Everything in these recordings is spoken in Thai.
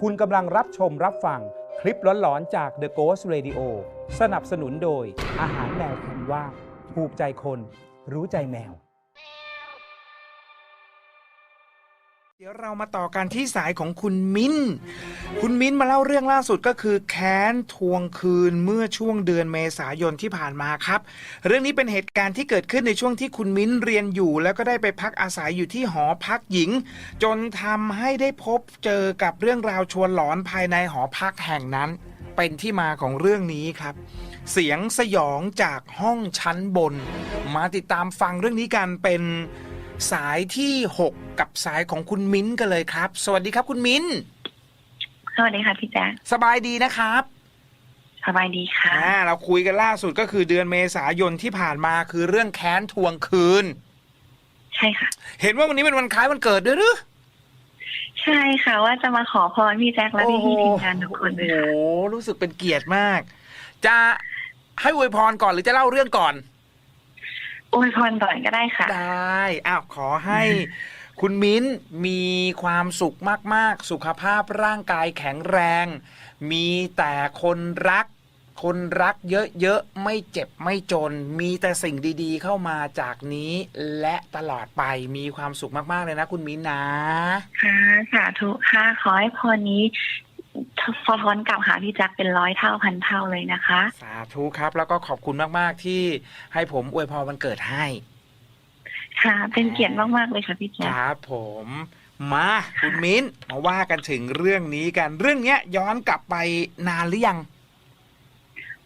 คุณกำลังรับชมรับฟังคลิปหลอนๆจาก The Ghost Radio สนับสนุนโดยอาหารแมวคุณว่าถูกใจคนรู้ใจแมว เดี๋ยวเรามาต่อกันที่สายของคุณมิ้น คุณมิ้นมาเล่าเรื่องล่าสุดก็คือแค้นทวงคืนเมื่อช่วงเดือนเมษายนที่ผ่านมาครับ เรื่องนี้เป็นเหตุการณ์ที่เกิดขึ้นในช่วงที่คุณมิ้นเรียนอยู่ แล้วก็ได้ไปพักอาศัยอยู่ที่หอพักหญิง จนทำให้ได้พบเจอกับเรื่องราวชวนหลอนภายในหอพักแห่งนั้น เป็นที่มาของเรื่องนี้ครับ เสียงสยองจากห้องชั้นบน มาติดตามฟังเรื่องนี้กันเป็น สายที่ 6 กับสายของคุณมิ้นท์กันเลยครับ สวัสดีครับคุณมิ้นท์สวัสดีค่ะพี่แจ๊คสบายดีนะครับสบายดีค่ะ อ่าเราคุยกันล่าสุดก็คือเดือนเมษายนที่ผ่านมาคือเรื่องแค้นทวงคืน ใช่ค่ะ เห็นว่าวันนี้เป็นวันคล้ายวันเกิดด้วยหรือ ใช่ค่ะว่าจะมาขอพรพี่แจ๊คและพี่พี่ทีมงานทุกคนเลยโอ้ค่ะโหรู้สึกเป็นเกียรติมาก จะให้อวยพรก่อนหรือจะเล่าเรื่องก่อน อวยพรก่อนก็ได้ค่ะ ได้อ้าวขอให้ คุณมิ้นมีความสุขมาก ๆ สุขภาพร่างกายแข็งแรง มีแต่คนรัก คนรักเยอะ ๆ ไม่เจ็บไม่จน มีแต่สิ่งดีๆ เข้ามาจากนี้ และตลอดไปมีความสุขมาก ๆ เลยนะ คุณมิ้นนะ ค่ะ สาธุค่ะ ขอให้พรนี้ สะท้อนกลับหาพี่แจ๊คเป็นร้อยเท่าพันเท่าเลยนะคะ สาธุครับ แล้วก็ขอบคุณมาก ๆ ที่ให้ผมอวยพรวันเกิดให้ ค่ะ เป็นเกียรติมาก ๆ เลยค่ะพี่คแจ๊ครับผมมาคุณมิ้นมาว่ากันถึงเรื่องนี้กัน เรื่องเนี้ย ย้อนกลับไปนานหรือยัง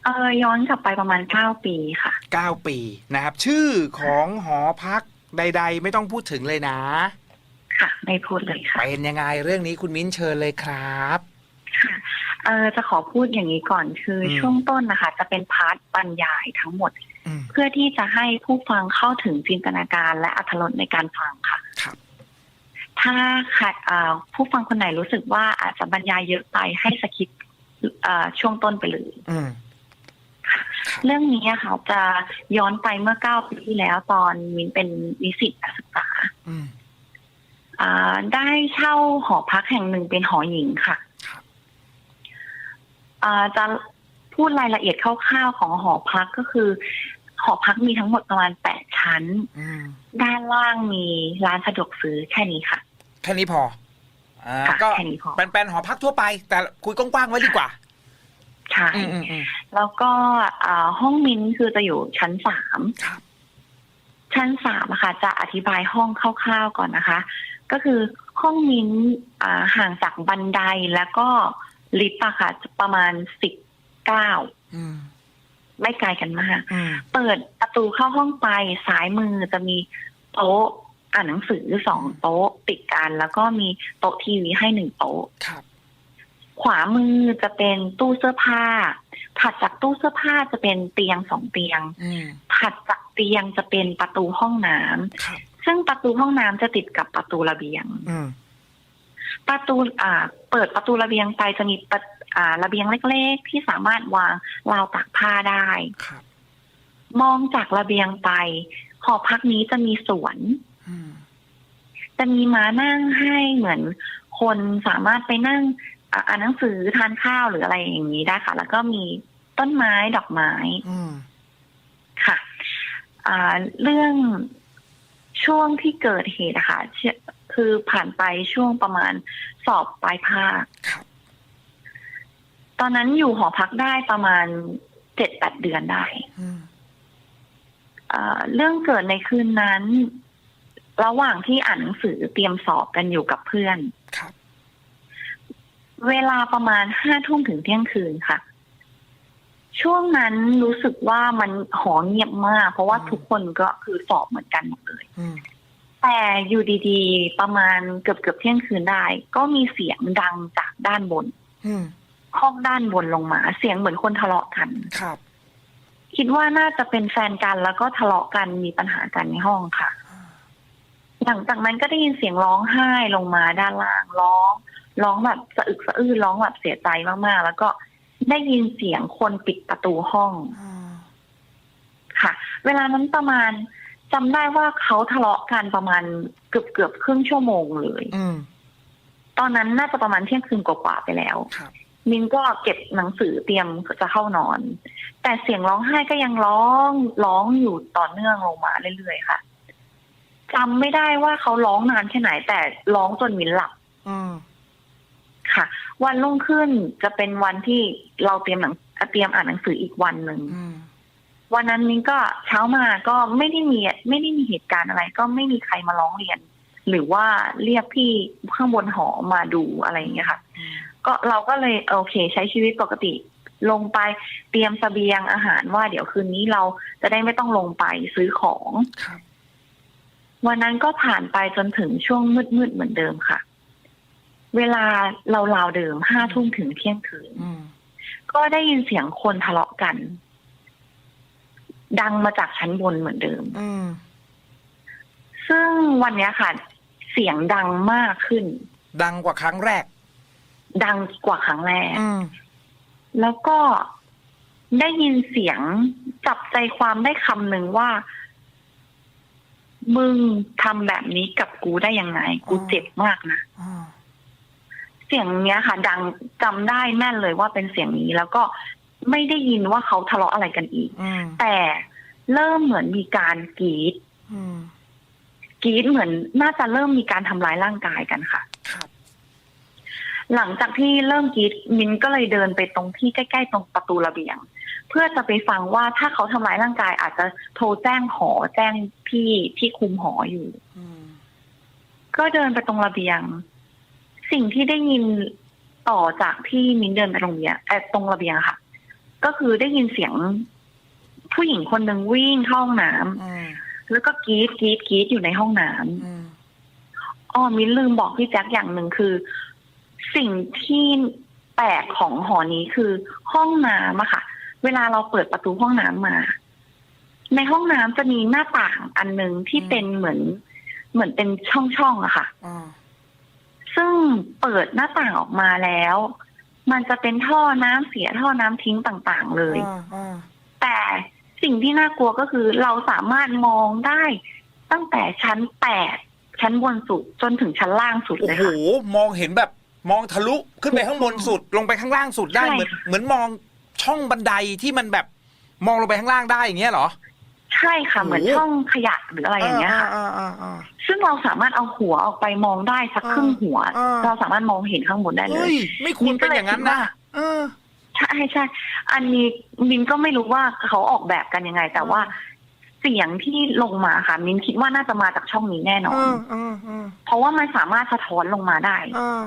เออย้อนกลับไปประมาณเก้าปีค่ะ9ปีนะครับ ชื่อของหอพักใด ๆ ไม่ต้องพูดถึงเลยนะ ค่ะ ไม่พูดเลยค่ะเป็นยังไงเรื่องนี้คุณมิ้นเชิญเลยครับค่ะ เออจะขอพูดอย่างนี้ก่อนคืออม ช่วงต้นนะคะ จะเป็นพาร์ทบรรยายทั้งหมด อืม เพื่อที่จะให้ผู้ฟังเข้าถึงจินตนาการและอรรถรสในการฟังค่ะ ครับ ถ้าขัดเอ่อผู้ฟังคนไหนรู้สึกว่าอาจจะบรรยายเยอะไปให้สคิปเอ่อช่วงต้นไปเลย อืม เรื่องนี้อะค่ะจะย้อนไปเมื่อเก้าปีที่แล้วตอนมินเป็นนิสิตนักศึกษาอืม อ่าได้เช่าหอพักแห่งหนึ่งเป็นหอหญิงค่ะครับอ่า จะพูดรายละเอียดคร่าวๆของหอพักก็คือ หอพักมีทั้งหมดประมาณแปดชั้นอืมด้านล่างมีร้านสะดวกซื้อแค่นี้ค่ะ แค่นี้พออ่าค่ะก็แค่นี้พอเป็นเป็นหอพักทั่วไป แต่คุยกว้างๆไว้ดีกว่าใช่อืมอืมอืมแล้วก็อ่าห้องมินคือจะอยู่ชั้นสามครับชั้นสามอะค่ะ จะอธิบายห้องคร่าวๆก่อนนะคะ ก็คือห้องมินอ่าห่างจากบันไดแล้วก็ ลิฟต์อะค่ะจะประมาณสิบเก้าอืมไม่ไกลกันมากอืมเปิดประตูเข้าห้องไปซ้ายมือจะมีโต๊ะอ่านหนังสือสองโต๊ะติดกัน แล้วก็มีโต๊ะทีวีให้หนึ่งโต๊ะครับขวามือจะเป็นตู้เสื้อผ้า ถัดจากตู้เสื้อผ้าจะเป็นเตียงสองเตียงอืมถัดจากเตียงจะเป็นประตูห้องน้ำครับซึ่งประตูห้องน้ำจะติดกับประตูระเบียงอืม ประตูอ่าเปิดประตูระเบียงไปจะมีประอ่าระเบียงเล็ก ๆ ที่สามารถวางราวตากผ้าได้ครับมองจากระเบียงไป หอพักนี้จะมีสวนอืมจะมีม้านั่งให้เหมือนคนสามารถไปนั่งอ่าอ่านหนังสือทานข้าวหรืออะไรอย่างนี้ได้ค่ะ แล้วก็มีต้นไม้ดอกไม้อืมค่ะอ่าเรื่องช่วงที่เกิดเหตุอะค่ะเชื่อ คือผ่านไปช่วงประมาณสอบปลายภาคครับตอนนั้นอยู่หอพักได้ประมาณเจ็ดแปดเดือนได้อืมอ่าเรื่องเกิดในคืนนั้น ระหว่างที่อ่านหนังสือเตรียมสอบกันอยู่กับเพื่อนครับเวลาประมาณห้าทุ่มถึงเที่ยงคืนค่ะ ช่วงนั้นรู้สึกว่ามันหอเงียบมาก เพราะว่าทุกคนก็คือสอบเหมือนกันหมดเลยอืม แต่อยู่ดีๆ ประมาณเกือบเกือบๆเที่ยงคืนได้ ก็มีเสียงดังจากด้านบนอืมห้องด้านบนลงมา เสียงเหมือนคนทะเลาะกันครับ คิดว่าน่าจะเป็นแฟนกันแล้วก็ทะเลาะกันมีปัญหากันในห้องค่ะ หลังจากนั้นก็ได้ยินเสียงร้องไห้ลงมาด้านล่างร้อง ร้องแบบสะอึกสะอื้นร้องแบบเสียใจมากๆ แล้วก็ได้ยินเสียงคนปิดประตูห้องอืมค่ะ เวลานั้นประมาณ จำได้ว่าเขาทะเลาะกันประมาณเกือบเกือบๆครึ่งชั่วโมงเลย อืมตอนนั้นน่าจะประมาณเที่ยงคืนกว่าๆไปแล้ว ครับ มินก็เก็บหนังสือเตรียมจะเข้านอน แต่เสียงร้องไห้ก็ยังร้องร้องอยู่ต่อเนื่องลงมาเรื่อยๆค่ะจำไม่ได้ว่าเขาร้องนานแค่ไหน แต่ร้องจนมินหลับอืมค่ะ วันรุ่งขึ้นจะเป็นวันที่เราเตรียมหนังเตรียมอ่านหนังสืออีกวันหนึ่ง อืม วันนั้นมินก็เช้ามาก็ไม่ได้มีไม่ได้มีเหตุการณ์อะไร ก็ไม่มีใครมาร้องเรียน หรือว่าเรียกพี่ข้างบนหอมาดูอะไรอย่างเงี้ยค่ะอืมก็เราก็เลยโอเค ใช้ชีวิตปกติ ลงไปเตรียมเสบียงอาหารว่าเดี๋ยวคืนนี้เราจะได้ไม่ต้องลงไปซื้อของครับวันนั้นก็ผ่านไปจนถึงช่วงมืดๆเหมือนเดิมค่ะ เวลาเราราวๆเดิมห้าทุ่มถึงเที่ยงคืนอืมก็ได้ยินเสียงคนทะเลาะกัน ดังมาจากชั้นบนเหมือนเดิม อืม ซึ่งวันเนี้ยค่ะ เสียงดังมากขึ้น ดังกว่าครั้งแรก ดังกว่าครั้งแรก อืม แล้วก็ได้ยินเสียงจับใจความได้คำหนึ่งว่า มึงทำแบบนี้กับกูได้ยังไง กูเจ็บมากนะ อ่า เสียงเนี้ยค่ะ ดังจำได้แม่นเลยว่าเป็นเสียงนี้ แล้วก็ ไม่ได้ยินว่าเขาทะเลาะอะไรกันอีกอืมแต่เริ่มเหมือนมีการกรีดอืมกรีดเหมือนน่าจะเริ่มมีการทำร้ายร่างกายกันค่ะครับหลังจากที่เริ่มกรีดมินก็เลยเดินไปตรงที่ใกล้ๆตรงประตูระเบียง เพื่อจะไปฟังว่าถ้าเขาทำร้ายร่างกาย อาจจะโทรแจ้งหอแจ้งพี่ที่คุมหออยู่อืมก็เดินไปตรงระเบียง สิ่งที่ได้ยินต่อจากที่มินเดินไปโรงเรียนเออตรงระเบียงค่ะ ก็คือได้ยินเสียงผู้หญิงคนหนึ่งวิ่งเข้าห้องน้ำอืมแล้วก็กรีดกรีดกรีดอยู่ในห้องน้ำอืมอ๋อมินลืมบอกพี่แจ็คอย่างหนึ่งคือ สิ่งที่แปลกของหอนี้คือห้องน้ำอะค่ะ เวลาเราเปิดประตูห้องน้ำมา ในห้องน้ำจะมีหน้าต่างอันหนึ่งที่เป็นเหมือน เหมือนเป็นช่องๆอะค่ะอ่าซึ่งเปิดหน้าต่างออกมาแล้ว มันจะเป็นท่อน้ำเสียท่อน้ำทิ้งต่าง ๆ เลยอ่าอ่าแต่สิ่งที่น่ากลัวก็คือเราสามารถมองได้ตั้งแต่ชั้นแปดชั้นบนสุดจนถึงชั้นล่างสุดโอ้เลยโหค่ะมองเห็นแบบมองทะลุขึ้นไปข้างบนสุด ลงไปข้างล่างสุดได้ใช่เหมือนเหมือนมองช่องบันไดที่มันแบบมองลงไปข้างล่างได้อย่างเงี้ยเหรอ ใช่ค่ะโอ้โหเหมือนช่องขยะหรืออะไรอย่างเงี้ยค่ะอ่าอ่าอ่าซึ่งเราสามารถเอาหัวออกไปมองได้สักครึ่งหัวอ่าเราสามารถมองเห็นข้างบนได้เลเฮ้ยยไม่ควรเป็นอย่างนั้นนะเออใช่ใช่อันนี้มินก็ไม่รู้ว่าเขาออกแบบกันยังไง แต่ว่าเสียงที่ลงมาค่ะ มินคิดว่าน่าจะมาจากช่องนี้แน่นอเอนอเออเออเพราะว่ามันสามารถสะท้อนลงมาได้เออ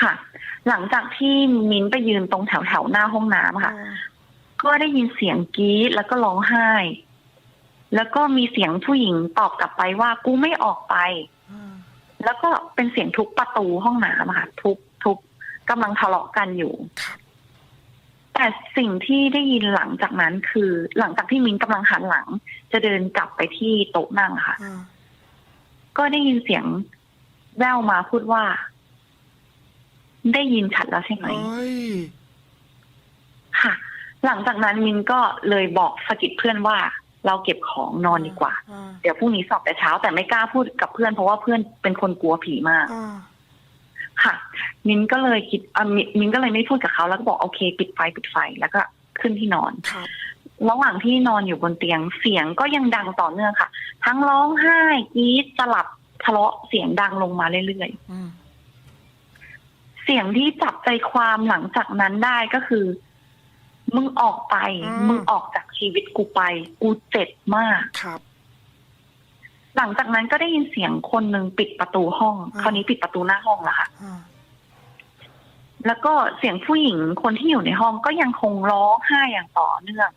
ค่ะ หลังจากที่มินไปยืนตรงแถวแถวๆหน้าห้องน้ำค่ะ ก็ได้ยินเสียงกรี๊ดแล้วก็ร้องไห้ แล้วก็มีเสียงผู้หญิงตอบกลับไปว่ากูไม่ออกไป แล้วก็เป็นเสียงทุบประตูห้องน้ำอะค่ะทุบทุบกำลังทะเลาะกันอยู่ครับแต่สิ่งที่ได้ยินหลังจากนั้นคือ หลังจากที่มินกำลังหันหลัง จะเดินกลับไปที่โต๊ะนั่งอะค่ะอ่าก็ได้ยินเสียงแว่วมาพูดว่า ได้ยินชัดแล้วใช่ไหมเฮ้ยค่ะ หลังจากนั้นมินก็เลยบอกสะกิดเพื่อนว่า เราเก็บของนอนดีกว่าอ่า เดี๋ยวพรุ่งนี้สอบแต่เช้า แต่ไม่กล้าพูดกับเพื่อนเพราะว่าเพื่อนเป็นคนกลัวผีมากอ่าค่ะ มินก็เลยคิดอะมินมินก็เลยไม่พูดกับเขาแล้วก็บอกโอเค ปิดไฟปิดไฟแล้วก็ขึ้นที่นอนครับระหว่างที่นอนอยู่บนเตียงเสียงก็ยังดังต่อเนื่องค่ะ ทั้งร้องไห้กรีดสลับทะเลาะเสียงดังลงมาเรื่อยอืมๆเสียงที่จับใจความหลังจากนั้นได้ก็คือ มึงออกไปมึงออกจากชีวิตกูไป กูเจ็บมาก ครับ หลังจากนั้นก็ได้ยินเสียงคนหนึ่งปิดประตูห้องอ่าคราวนี้ปิดประตูหน้าห้องแล้วค่ะ อ่าแล้วก็เสียงผู้หญิงคนที่อยู่ในห้องก็ยังคงร้องไห้อย่างต่อเนื่อง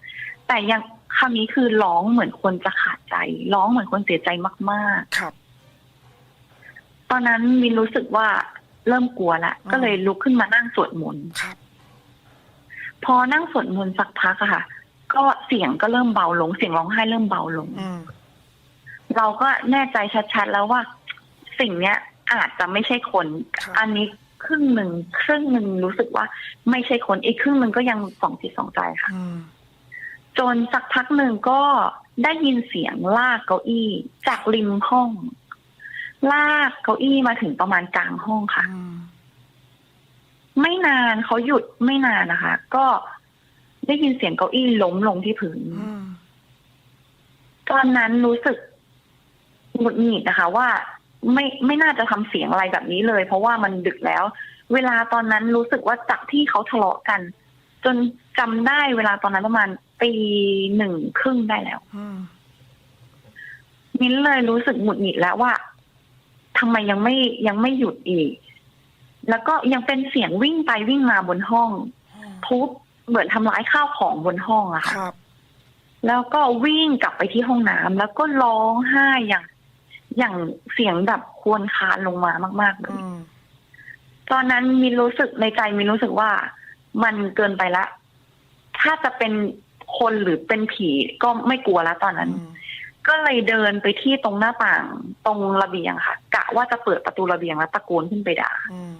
แต่ยังคราวนี้คือร้องเหมือนคนจะขาดใจ ร้องเหมือนคนเสียใจมาก ครับ ๆ ตอนนั้นมินรู้สึกว่าเริ่มกลัวละอ่าก็เลยลุกขึ้นมานั่งสวดมนต์ ครับ พอนั่งสวดมนต์สักพักอะค่ะ ก็เสียงก็เริ่มเบาลง เสียงร้องไห้เริ่มเบาลงอืมเราก็แน่ใจชัดๆแล้วว่า สิ่งเนี้ยอาจจะไม่ใช่คนครับอันนี้ครึ่งหนึ่งครึ่งหนึ่งรู้สึกว่าไม่ใช่คนอีกครึ่งหนึ่งก็ยังสองจิตสองใจค่ะอืมจนสักพักหนึ่งก็ได้ยินเสียงลากเก้าอี้ จากริมห้อง ลากเก้าอี้มาถึงประมาณกลางห้องค่ะอืม ไม่นานเขาหยุดไม่นานนะคะ ก็ได้ยินเสียงเก้าอี้ล้มลงที่พื้นอืมตอนนั้นรู้สึกหงุดหงิดนะคะ ว่าไม่ไม่น่าจะทำเสียงอะไรแบบนี้เลย เพราะว่ามันดึกแล้ว เวลาตอนนั้นรู้สึกว่าจากที่เขาทะเลาะกัน จนจำได้เวลาตอนนั้นประมาณปีหนึ่งครึ่งได้แล้วอืมมิ้นเลยรู้สึกหงุดหงิดแล้วว่าทำไมยังไม่ยังไม่หยุดอีก แล้วก็ยังเป็นเสียงวิ่งไปวิ่งมาบนห้อง ทุบเหมือนทำร้ายข้าวของบนห้องอะค่ะครับแล้วก็วิ่งกลับไปที่ห้องน้ำแล้วก็ร้องไห้อย่าง อย่างเสียงแบบครวรครางลงมามากๆเลอืยมตอนนั้นมีรู้สึกในใจมีรู้สึกว่ามันเกินไปละ ถ้าจะเป็นคนหรือเป็นผีก็ไม่กลัวแล้วตอนนั้นอืมก็เลยเดินไปที่ตรงหน้าต่างตรงระเบียงค่ะ กะว่าจะเปิดประตูระเบียงแล้วตะโกนขึ้นไปด่าอืม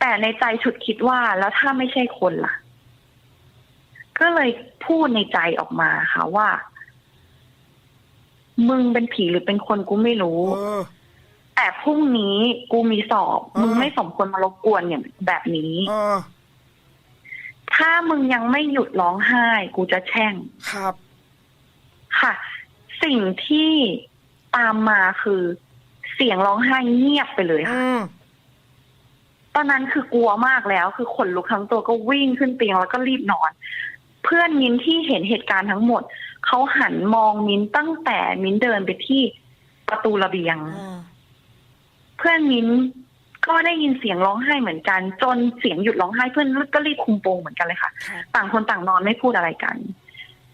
แต่ในใจฉุดคิดว่าแล้วถ้าไม่ใช่คนล่ะ ก็เลยพูดในใจออกมาค่ะว่า มึงเป็นผีหรือเป็นคนกูไม่รู้เออแต่พรุ่งนี้กูมีสอบอ่ามึมึงไม่สมควรมารบกวนอย่างแบบนี้เออถ้ามึงยังไม่หยุดร้องไห้ กูจะแช่งครับ ค่ะ สิ่งที่ตามมาคือ เสียงร้องไห้เงียบไปเลยค่ะอืม ตอนนั้นคือกลัวมากแล้ว คือขนลุกทั้งตัวก็วิ่งขึ้นเตียงแล้วก็รีบนอน เพื่อนมิ้นที่เห็นเหตุการณ์ทั้งหมด เขาหันมองมิ้นตั้งแต่มิ้นเดินไปที่ประตูระเบียงอืมเพื่อนมิ้นก็ได้ยินเสียงร้องไห้เหมือนกัน จนเสียงหยุดร้องไห้เพื่อนก็รีบคุมโปงเหมือนกันเลยค่ะครับต่างคนต่างนอนไม่พูดอะไรกัน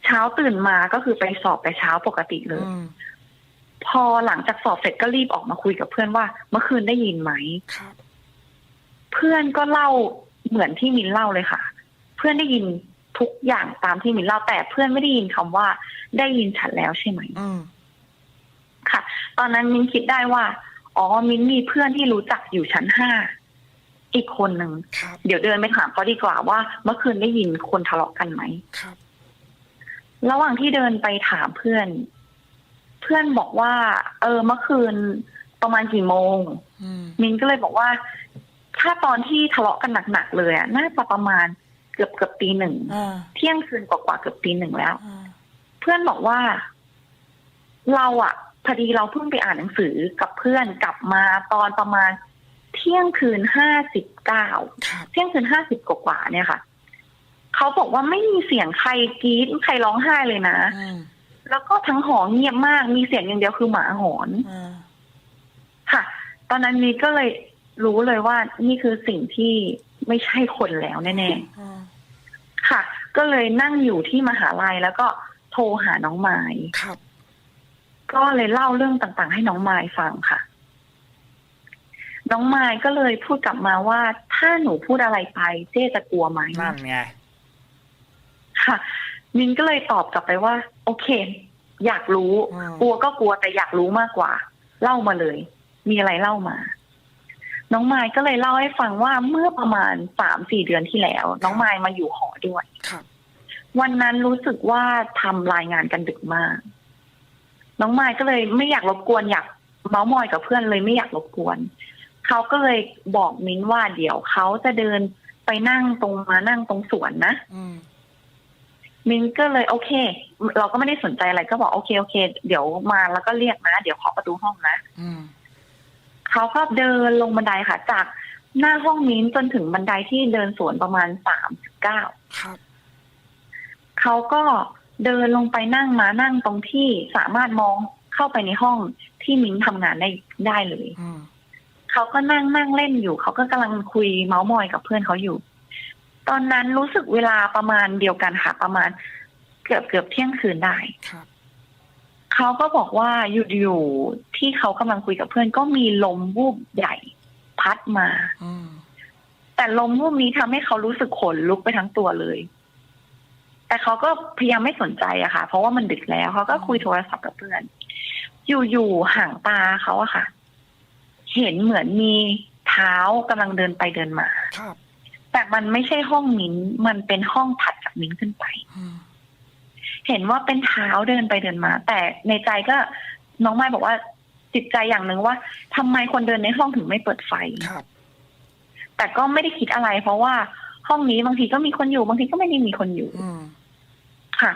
เช้าตื่นมาก็คือไปสอบแต่เช้าปกติเลยอืมพอหลังจากสอบเสร็จก็รีบออกมาคุยกับเพื่อนว่า เมื่อคืนได้ยินไหมครับ เพื่อนก็เล่าเหมือนที่มินเล่าเลยค่ะ เพื่อนได้ยินทุกอย่างตามที่มินเล่าแต่เพื่อนไม่ได้ยินคำว่าได้ยินฉันแล้วใช่ไหมอืมค่ะ ตอนนั้นมินคิดได้ว่าอ๋อมินมีเพื่อนที่รู้จักอยู่ชั้นห้าอีกคนหนึ่งครับเดี๋ยวเดินไปถามเขาดีกว่าว่า เมื่อคืนได้ยินคนทะเลาะกันไหมครับ ระหว่างที่เดินไปถามเพื่อน เพื่อนบอกว่า เออ เมื่อคืนประมาณกี่โมงอืมมินก็เลยบอกว่า ถ้าตอนที่ทะเลาะกันหนักๆเลยอะน่าจะประมาณเกือบเกือบตีหนึ่งอ่าเที่ยงคืนกว่าๆเกือบตีหนึ่งแล้วอ่าเพื่อนบอกว่า เราอะพอดีเราเพิ่งไปอ่านหนังสือกับเพื่อนกลับมาตอนประมาณเที่ยงคืนห้าสิบเก้าครับเที่ยงคืนห้าสิบกว่าๆเนี่ยค่ะเขาบอกว่าไม่มีเสียงใครกรี๊ดใครร้องไห้เลยนะอืมแล้วก็ทั้งหอเงียบมากมีเสียงอย่างเดียวคือหมาหอนอ่าค่ะ ตอนนั้นนี้ก็เลย รู้เลยว่านี่คือสิ่งที่ไม่ใช่คนแล้วแน่อ่าๆค่ะ ก็เลยนั่งอยู่ที่มหาลัยแล้วก็โทรหาน้องไม้ครับก็เลยเล่าเรื่องต่างๆ ให้น้องไม้ฟังค่ะ น้องไม้ก็เลยพูดกลับมาว่า ถ้าหนูพูดอะไรไป เจ๊จะกลัวไหมนั่นไงค่ะมินก็เลยตอบกลับไปว่า โอเค อยากรู้อืมกลัวก็กลัวแต่อยากรู้มากกว่า เล่ามาเลย มีอะไรเล่ามา น้องไม้ก็เลยเล่าให้ฟังว่าเมื่อประมาณสามสี่เดือนที่แล้ว น้องไม้มาอยู่หอด้วยครับวันนั้นรู้สึกว่าทำรายงานกันดึกมาก น้องไม้ก็เลยไม่อยากรบกวนอยากเมาส์มอยกับเพื่อนเลยไม่อยากรบกวนเขาก็เลยบอกมิ้นว่าเดี๋ยวเขาจะเดินไปนั่งตรงมานั่งตรงสวนนะอืมมินก็เลยโอเค เราก็ไม่ได้สนใจอะไรก็บอกโอเคโอเค เดี๋ยวมาแล้วก็เรียกนะ เดี๋ยวขอประตูห้องนะอืม เขาก็เดินลงบันไดค่ะ จากหน้าห้องมิ้นจนถึงบันไดที่เดินสวนประมาณสามสิบเก้าครับเขาก็เดินลงไปนั่งมานั่งตรงที่สามารถมองเข้าไปในห้องที่มิ้นทำงานได้ได้เลยอืมเขาก็นั่งนั่งเล่นอยู่ เขาก็กำลังคุยเมาส์มอยกับเพื่อนเขาอยู่ ตอนนั้นรู้สึกเวลาประมาณเดียวกันค่ะ ประมาณเกือบเกือบเที่ยงคืนได้ครับ เขาก็บอกว่าอยู่ๆที่เขากำลังคุยกับเพื่อนก็มีลมวูบใหญ่พัดมาอืมแต่ลมวูบนี้ทำให้เขารู้สึกขนลุกไปทั้งตัวเลย แต่เขาก็พยายามไม่สนใจอะค่ะ เพราะว่ามันดึกแล้วเขาก็คุยโทรศัพท์กับเพื่อน อยู่ๆห่างตาเขาอะค่ะ เห็นเหมือนมีเท้ากำลังเดินไปเดินมาครับแต่มันไม่ใช่ห้องมิ้นท์มันเป็นห้องถัดจากมิ้นท์ขึ้นไปอืม เห็นว่าเป็นเท้าเดินไปเดินมา แต่ในใจก็น้องไม้บอกว่าจิตใจอย่างหนึ่งว่าทำไมคนเดินในห้องถึงไม่เปิดไฟครับ แต่ก็ไม่ได้คิดอะไร เพราะว่าห้องนี้บางทีก็มีคนอยู่บางทีก็ไม่ได้มีคนอยู่อืมค่ะ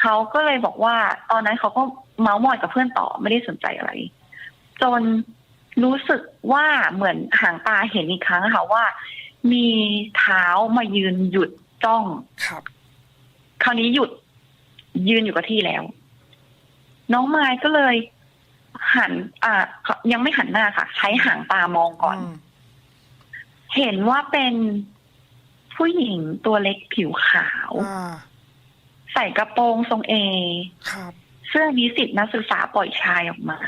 เขาก็เลยบอกว่า ตอนนั้นเขาก็เมาส์มอยกับเพื่อนต่อไม่ได้สนใจอะไร จนรู้สึกว่าเหมือนหางตาเห็นอีกครั้งอะค่ะว่า มีเท้ามายืนหยุดจ้องครับ คราวนี้หยุด ยืนอยู่กับที่แล้ว น้องไม้ก็เลย หัน อ่ายังไม่หันหน้าค่ะ ใช้หางตามองก่อนมเห็นว่าเป็นผู้หญิงตัวเล็กผิวขาวอ่าใส่กระโปรงทรงเอครับเสื้อนิสิตนักศึกษาปล่อยชายออกมา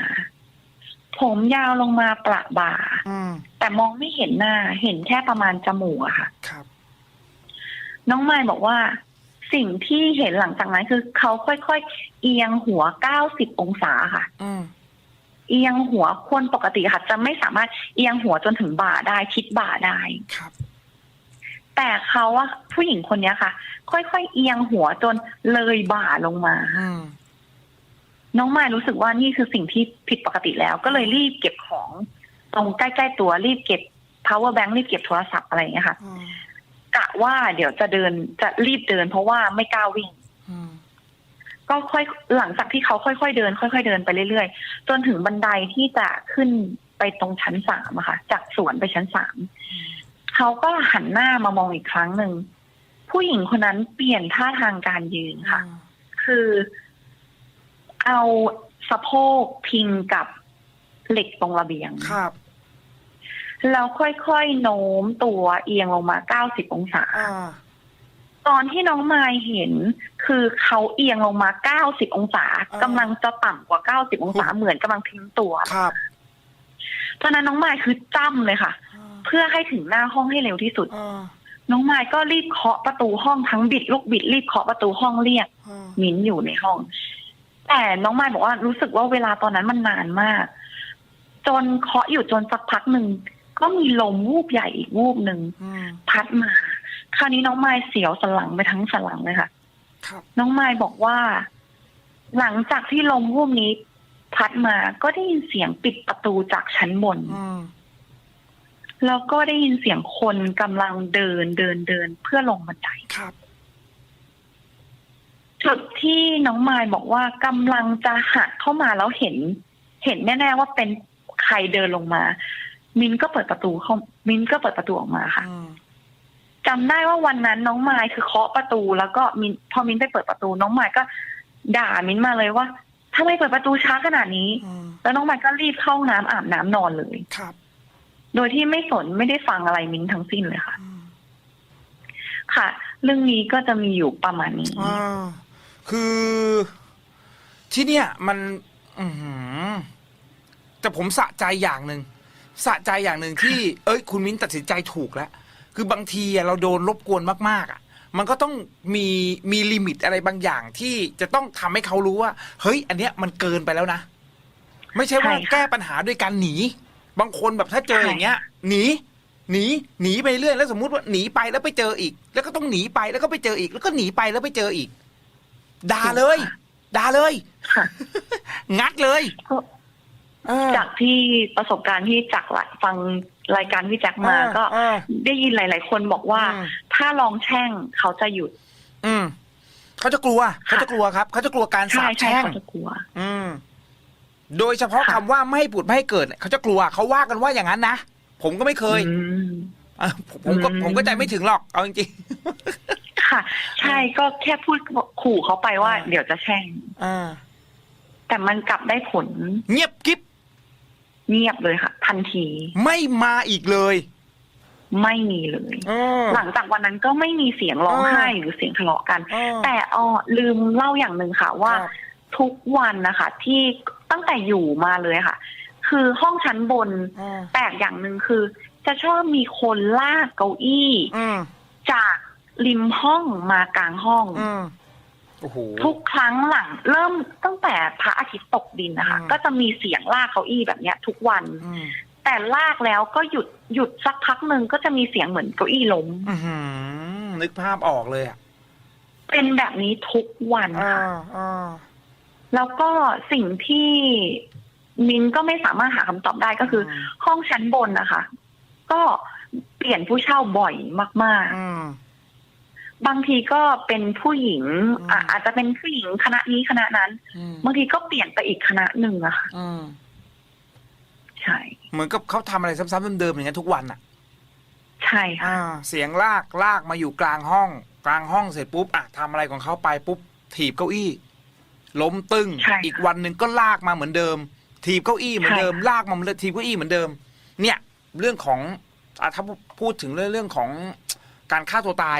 ผมยาวลงมาประบ่าอืมแต่มองไม่เห็นหน้า เห็นแค่ประมาณจมูกอะค่ะครับน้องไม้บอกว่า สิ่งที่เห็นหลังจากนั้นคือเขาค่อยๆเอียงหัว90องศาค่ะอืมเอียงหัวคนปกติค่ะ จะไม่สามารถเอียงหัวจนถึงบ่าได้คิดบ่าได้ครับ แต่เขาอะผู้หญิงคนเนี้ยค่ะ ค่อยๆเอียงหัวจนเลยบ่าลงมาอืมน้องมายรู้สึกว่านี่คือสิ่งที่ผิดปกติแล้ว ก็เลยรีบเก็บของ ตรงใกล้ๆตัวรีบเก็บ power bank รีบเก็บโทรศัพท์อะไรอย่างเงี้ยค่ะอืม กะว่าเดี๋ยวจะเดินจะรีบเดิน เพราะว่าไม่กล้าวิ่งอืมก็ค่อยหลังจากที่เขาค่อยๆเดิน ค่อย ๆ เดินไปเรื่อยๆ จนถึงบันไดที่จะขึ้นไปตรงชั้นสามอะค่ะ จากสวนไปชั้นสามเขาก็หันหน้ามามองอีกครั้งหนึ่งผู้หญิงคนนั้นเปลี่ยนท่าทางการยืนค่ะ คือเอาสะโพกพิงกับเหล็กตรงระเบียงครับ แล้วค่อยๆโน้มตัวเอียงลงมา 90 องศาอ่าตอนที่น้องมายเห็น คือเขาเอียงลงมา 90 องศาอ่ากำลังจะต่ำกว่า 90 องศาเหมือนกำลังทิ้งตัวครับตอนนั้นน้องมายคือจ้ำเลยค่ะ เพื่อให้ถึงหน้าห้องให้เร็วที่สุดอ่าน้องมายก็รีบเคาะประตูห้องทั้งบิดลูกบิดรีบเคาะประตูห้องเรียกอ่ามิ้นอยู่ในห้อง แต่น้องมายบอกว่ารู้สึกว่าเวลาตอนนั้นมันนานมาก จนเคาะอยู่จนสักพักหนึ่ง ก็มีลมวูบใหญ่อีกวูบหนึ่งอืมพัดมา คราวนี้น้องมายเสียวสนหลังไปทั้งสนหลังเลยค่ะครับน้องมายบอกว่า หลังจากที่ลมวูบนี้ พัดมาก็ได้ยินเสียงปิดประตูจากชั้นบนอืมแล้วก็ได้ยินเสียงคนกำลังเดินเดินเดินเพื่อลงบันไดครับจุดที่น้องมายบอกว่ากำลังจะหักเข้ามาแล้วเห็น เห็นแน่ ๆ ว่าเป็นใครเดินลงมา มินก็เปิดประตูเข้า มินก็เปิดประตูออกมาค่ะอืมจำได้ว่าวันนั้นน้องมายคือเคาะประตูแล้วก็มินพอมินไปเปิดประตู น้องมายก็ด่ามินมาเลยว่าทำไมเปิดประตูช้าขนาดนี้อืมแล้วน้องมายก็รีบเข้าห้องน้ำอาบน้ำนอนเลยครับ โดยที่ไม่สนไม่ได้ฟังอะไรมินทั้งสิ้นเลยค่ะอืมค่ะ เรื่องนี้ก็จะมีอยู่ประมาณนี้อ่าคือที่เนี่ย มัน อือหือแต่ผมสะใจอย่างหนึ่ง สะใจอย่างหนึ่งที่ เอ้ย คุณมิ้นตัดสินใจถูกแล้ว คือบางทีอะเราโดนรบกวนมากๆอะ มันก็ต้องมีมีลิมิตอะไรบางอย่างที่จะต้องทำให้เขารู้ว่า เฮ้ย อันเนี้ยมันเกินไปแล้วนะ ไม่ใช่ว่าใช่ค่ะแก้ปัญหาด้วยการหนี บางคนแบบถ้าเจอใช่ อย่างเงี้ย หนี หนี หนีไปเรื่อยแล้วสมมุติว่าหนีไปแล้วไปเจออีก แล้วก็ต้องหนีไปแล้วก็ไปเจออีก แล้วก็หนีไปแล้วไปเจออีก ด่าเลย ด่าเลย ค่ะ งัดเลยก็เออ จากที่ประสบการณ์ที่จากหลายฟังรายการพี่แจ็คมาเออก็เออได้ยินหลาย ๆ คนบอกว่าอืมถ้าลองแช่งเขาจะหยุด อืมเขาจะกลัวเขาจะกลัวครับเขาจะกลัวการใช่สาบใช่แช่งเขาจะกลัว อืม โดยเฉพาะค่ะคำว่าไม่ให้ผุดไม่ให้เกิดเนี่ยเขาจะกลัวเขาว่ากันว่าอย่างนั้นนะผมก็ไม่เคยอืมอะผมผมก็อืมผมก็ใจไม่ถึงหรอกเอาจริงค่ะ ใช่ก็แค่พูดขู่เขาไปว่าอ่าเดี๋ยวจะแช่งๆอ่าแต่มันกลับได้ผล เงียบกิ๊บ เงียบเลยค่ะ ทันที ไม่มาอีกเลยไม่มีเลยเออหลังจากวันนั้นก็ไม่มีเสียงร้องไห้เออหรือเสียงทะเลาะกันเออแต่อ้อลืมเล่าอย่างหนึ่งค่ะว่าครับทุกวันนะคะ ที่ตั้งแต่อยู่มาเลยค่ะ คือห้องชั้นบนอ่าแปลกอย่างหนึ่งคือ จะชอบมีคนลากเก้าอี้อืมจากริมห้องมากลางห้องอืม โอ้โห ทุกครั้งหลัง เริ่มตั้งแต่พระอาทิตย์ตกดินนะคะ อืม ก็จะมีเสียงลากเก้าอี้แบบเนี้ย ทุกวัน อืมแต่ลากแล้วก็หยุดหยุดสักพักหนึ่งก็จะมีเสียงเหมือนเก้าอี้ล้ม อื้อหือนึกภาพออกเลยอะเป็นแบบนี้ทุกวันอ่าค่ะอ่าแล้วก็สิ่งที่มินก็ไม่สามารถหาคำตอบได้ก็คืออห้องชั้นบนนะคะ ก็เปลี่ยนผู้เช่าบ่อยมากอืมๆ บางทีก็เป็นผู้หญิงอืมอะอาจจะเป็นผู้หญิงคณะนี้คณะนั้นอืมบางทีก็เปลี่ยนไปอีกคณะหนึ่งอะค่ะอืมใช่ เหมือนกับเขาทำอะไรซ้ำๆเดิมๆอย่างนั้นทุกวันอะใช่ค่ะอ่าเสียงลากลากมาอยู่กลางห้อง กลางห้องเสร็จปุ๊บอะทำอะไรของเขาไปปุ๊บถีบเก้าอี้ ล้มตึงใช่ค่ะอีกวันหนึ่งก็ลากมาเหมือนเดิม ถีบเก้าอี้เหมือนเดิมใช่ค่ะลากมาเหมือนเดิมถีบเก้าอี้เหมือนเดิม เนี่ย เรื่องของอะถ้าพูดถึงเรื่องเรื่องของการฆ่าตัวตาย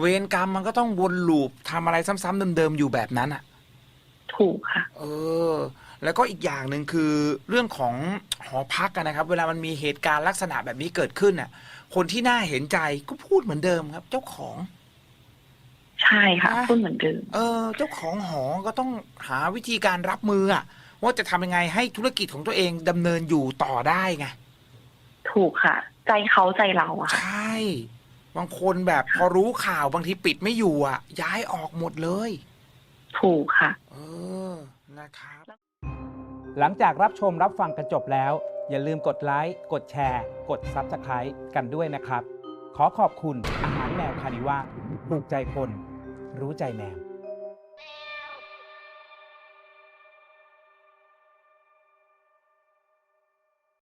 เวรกรรมมันก็ต้องวนลูปทำอะไรซ้ำๆเดิมๆอยู่แบบนั้นอะ ถูกค่ะ เออ แล้วก็อีกอย่างหนึ่งคือเรื่องของหอพักกันนะครับ เวลามันมีเหตุการณ์ลักษณะแบบนี้เกิดขึ้นน่ะ คนที่น่าเห็นใจก็พูดเหมือนเดิมครับ เจ้าของ ใช่ค่ะอะ พูดเหมือนเดิม เออ เจ้าของหอก็ต้องหาวิธีการรับมืออะว่าจะทำยังไงให้ธุรกิจของตัวเองดำเนินอยู่ต่อได้ไง ถูกค่ะ ใจเขาใจเราอะใชค่ะ่ บางคนแบบพอรู้ข่าวบางทีปิดไม่อยู่อะ ย้ายออกหมดเลย ถูกค่ะ เออนะครับ หลังจากรับชมรับฟังกันจบแล้ว อย่าลืมกดไลค์ กดแชร์ กด Subscribe กันด้วยนะครับ ขอขอบคุณอาหารแมวคานิว่าถูกใจคน รู้ใจแมว